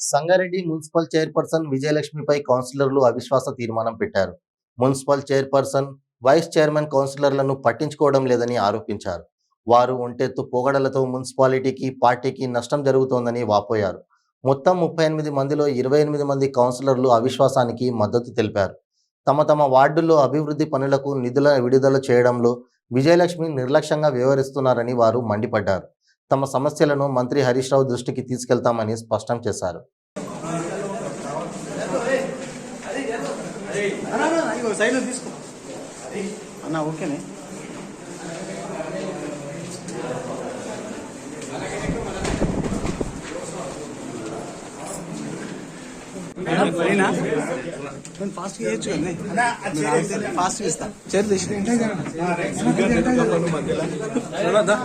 Sangareddy municipal chairperson విజయలక్ష్మిపై కౌన్సిలర్లు అవిశ్వాస తీర్మానం పెట్టారు. మున్సిపల్ చైర్పర్సన్ వైస్ చైర్మన్ కౌన్సిలర్లను పట్టించుకోవడం లేదని ఆరోపించారు. వారు ఒంటెత్తు పొగడలతో మున్సిపాలిటీకి పార్టీకి నష్టం జరుగుతోందని వాపోయారు. మొత్తం ముప్పై ఎనిమిది మందిలో ఇరవై ఎనిమిది మంది కౌన్సిలర్లు అవిశ్వాసానికి మద్దతు తెలిపారు. తమ తమ వార్డుల్లో అభివృద్ధి పనులకు నిధుల విడుదల చేయడంలో విజయలక్ష్మి నిర్లక్ష్యంగా వ్యవహరిస్తున్నారని వారు మండిపడ్డారు. తమ సమస్యలను మంత్రి హరీష్ రావు దృష్టికి తీసుకెళ్తామని స్పష్టం చేశారు అన్న ఓకేనే నేను ఫాస్ట్ చేయొచ్చు కదా ఫాస్ట్ ఇస్తా. చేతి తీసి చూడద్దా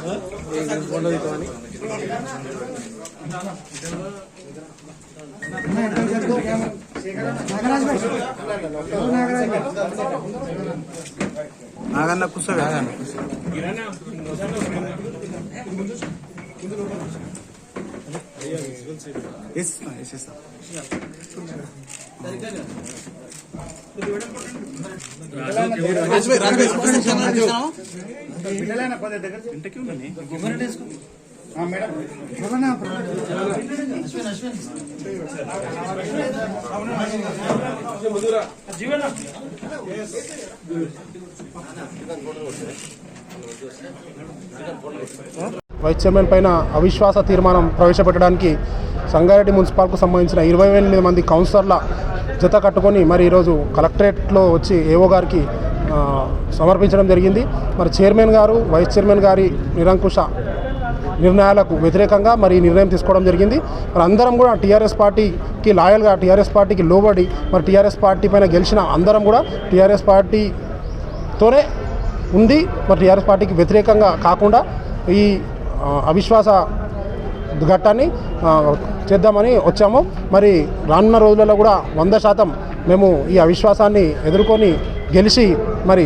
నాగన్న కూర్చో నాగన్న వేసిస్తా వేసిస్తా ఇంటికి ఉండండి వైస్ చైర్మన్ పైన అవిశ్వాస తీర్మానం ప్రవేశపెట్టడానికి సంగారెడ్డి మున్సిపాల్కు సంబంధించిన ఇరవై ఎనిమిది మంది కౌన్సిలర్ల జత కట్టుకొని మరి ఈరోజు కలెక్టరేట్లో వచ్చి ఏఓ గారికి సమర్పించడం జరిగింది. మరి చైర్మన్ గారు వైస్ చైర్మన్ గారి నిరంకుశ నిర్ణయాలకు వ్యతిరేకంగా మరి ఈ నిర్ణయం తీసుకోవడం జరిగింది. మరి అందరం కూడా టీఆర్ఎస్ పార్టీకి లాయల్గా టీఆర్ఎస్ పార్టీకి లోబడి మరి టీఆర్ఎస్ పార్టీ పైన గెలిచిన అందరం కూడా టీఆర్ఎస్ పార్టీతోనే ఉంది మరి టీఆర్ఎస్ పార్టీకి వ్యతిరేకంగా కాకుండా ఈ అవిశ్వాస ఘట్టాన్ని చేద్దామని వచ్చాము. మరి రానున్న రోజులలో కూడా వంద శాతం మేము ఈ అవిశ్వాసాన్ని ఎదుర్కొని గెలిచి మరి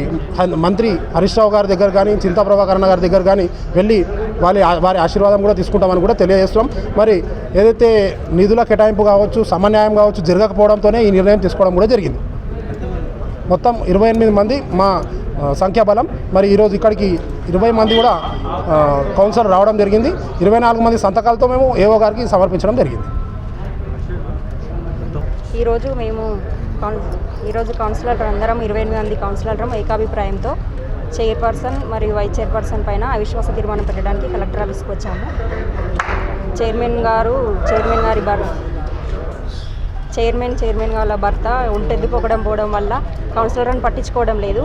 మంత్రి హరీష్ రావు గారి దగ్గర కానీ చింతా ప్రభాకరణ గారి దగ్గర కానీ వెళ్ళి వారి వారి ఆశీర్వాదం కూడా తీసుకుంటామని కూడా తెలియజేస్తున్నాం. మరి ఏదైతే నిధుల కేటాయింపు కావచ్చు సమన్యాయం కావచ్చు జరగకపోవడంతోనే ఈ నిర్ణయం తీసుకోవడం కూడా జరిగింది. మొత్తం ఇరవై ఎనిమిది మంది మా సంఖ్యాబలం. మరి ఈరోజు ఇక్కడికి ఇరవై మంది కూడా కౌన్సిలర్ రావడం జరిగింది. ఇరవై నాలుగు మంది సంతకాలతో మేము ఏవో గారికి సమర్పించడం జరిగింది. ఈరోజు మేము ఈరోజు కౌన్సిలర్ అందరం ఇరవై ఎనిమిది మంది కౌన్సిలర్ ఏకాభిప్రాయంతో చైర్పర్సన్ మరియు వైస్ చైర్పర్సన్ పైన అవిశ్వాస తీర్మానం పెట్టడానికి కలెక్టర్ ఆఫీస్కి వచ్చాము చైర్మన్ గారు చైర్మన్ గారి భర్ చైర్మన్ చైర్మన్ వాళ్ళ భర్త ఒంటెద్దుకోవడం పోవడం వల్ల కౌన్సిలర్ని పట్టించుకోవడం లేదు.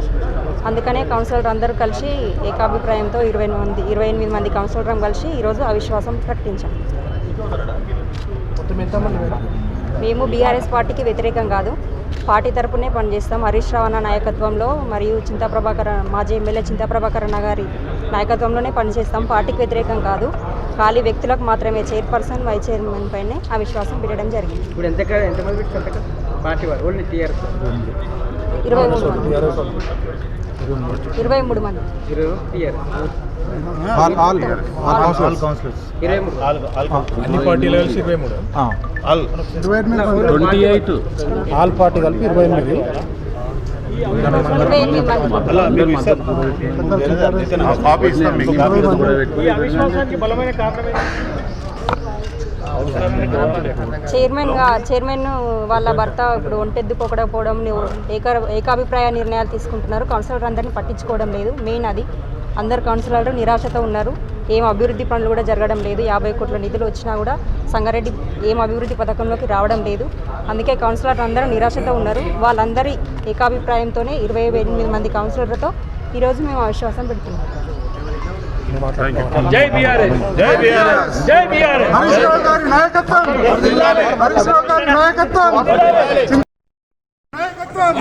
అందుకనే కౌన్సిలర్ అందరూ కలిసి ఏకాభిప్రాయంతో ఇరవై మంది ఇరవై ఎనిమిది మంది కౌన్సిలర్ కలిసి ఈరోజు అవిశ్వాసం ప్రకటించాం. మేము బీఆర్ఎస్ పార్టీకి వ్యతిరేకం కాదు. పార్టీ తరపునే పనిచేస్తాం. హరీష్ రావు అన్న నాయకత్వంలో మరియు చింతా ప్రభాకర్ మాజీ ఎమ్మెల్యే చింతా ప్రభాకర్ అన్న గారి నాయకత్వంలోనే పనిచేస్తాం. పార్టీకి వ్యతిరేకం కాదు. ఖాళీ వ్యక్తులకు మాత్రమే చైర్పర్సన్ వైస్ చైర్మన్ పైనే అవిశ్వాసం పెట్టడం జరిగింది. ఇప్పుడు ఎంత ఎంతమంది పెట్టి సంతకం పార్టీ వారు ఓన్లీ టీఆర్ఎస్ ఇరవై మూడు మంది. ఇరవై మూడు. మంది. ఇరవై టీఆర్ఎస్. ఇరవై మూడు. అన్ని పార్టీలు కలిసి ఇరవై మూడు. Twenty eight. ఆల్ పార్టీ కలిపి ఇరవై ఎనిమిది. చైర్మన్గా చైర్మన్ వాళ్ళ భర్త ఇప్పుడు ఒంటెద్దుకోకపోవడం ఏక ఏకాభిప్రాయ నిర్ణయాలు తీసుకుంటున్నారు. కౌన్సిలర్ అందరినీ పట్టించుకోవడం లేదు. మెయిన్ అది. అందరు కౌన్సిలర్లు నిరాశతో ఉన్నారు. ఏం అభివృద్ధి పనులు కూడా జరగడం లేదు. యాభై కోట్ల నిధులు వచ్చినా కూడా సంగారెడ్డి ఏం అభివృద్ధి పథకంలోకి రావడం లేదు. అందుకే కౌన్సిలర్ అందరూ నిరాశతో ఉన్నారు. వాళ్ళందరి ఏకాభిప్రాయంతోనే ఇరవై ఎనిమిది మంది కౌన్సిలర్లతో ఈరోజు మేము అవిశ్వాసం పెడుతున్నాం. జై బీఆర్ఎస్ జై బీఆర్ఎస్ జై బీఆర్ఎస్. హరీష్ రావు గారి నాయకత్వం హరీష్ రావు గారి నాయకత్వం. నాయకత్వం.